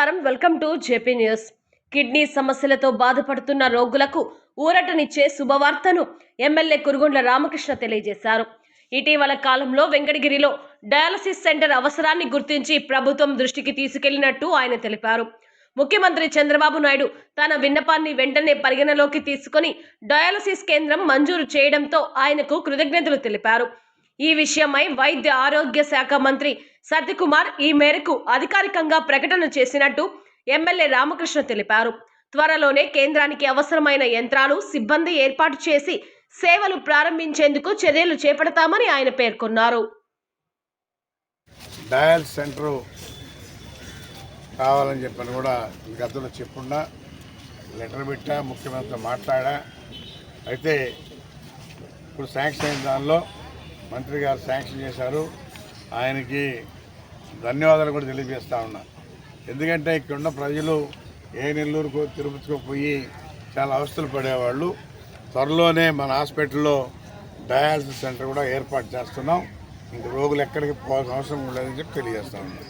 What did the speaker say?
నమస్కారం. Welcome to JP news. Kidney సమస్యలతో బాధపడుతున్న రోగులకు ఊరటనిచ్చే శుభవార్తను ఎమ్మెల్యే కురుగొండ్ల రామకృష్ణ తెలియజేశారు. ఇటీవల కాలంలో వెంకటగిరిలో డయాలసిస్ సెంటర్ అవసరాన్ని గుర్తించి ప్రభుత్వం దృష్టికి తీసుకెళ్ళినట్టు ఆయన తెలిపారు. ముఖ్యమంత్రి చంద్రబాబు నాయుడు తన విన్నపాన్ని వెంటనే పరిగణలోకి తీసుకొని డయాలసిస్ కేంద్రం మంజూరు చేయడంతో ఆయనకు కృతజ్ఞతలు తెలిపారు. ఈ విషయమై వైద్య ఆరోగ్య శాఖ మంత్రి సత్యకుమార్ ఈ మేరకు అధికారికంగా ప్రకటన చేసినట్టు ఎమ్మెల్యే రామకృష్ణ తెలిపారు. త్వరలోనే కేంద్రానికి అవసరమైన యంత్రాలు సిబ్బంది ఏర్పాటు చేసి సేవలు ప్రారంభించేందుకు చర్యలు చేపడతామని ఆయన పేర్కొన్నారు. డయల్ సెంటరు కావాలని చెప్పని కూడా గతంలో చెప్పున్నా లెటర్ పెట్టా ముఖ్యమంత్రితో మాట్లాడా. అయితే ఇప్పుడు శాంక్షన్ అయిన దానిలో మంత్రి గారు శాంక్షన్ చేశారు. ఆయనకి ధన్యవాదాలు కూడా తెలియజేస్తా ఉన్నా. ఎందుకంటే ఇక్కడ ఉన్న ప్రజలు ఏ నెల్లూరుకో తిరుపతికో పోయి చాలా అవస్థలు పడేవాళ్ళు. త్వరలోనే మన హాస్పిటల్లో డయాలసిస్ సెంటర్ కూడా ఏర్పాటు చేస్తున్నాం. ఇంక రోగులు ఎక్కడికి పోవాల్సిన అవసరం లేదని చెప్పి తెలియజేస్తా ఉన్నాం.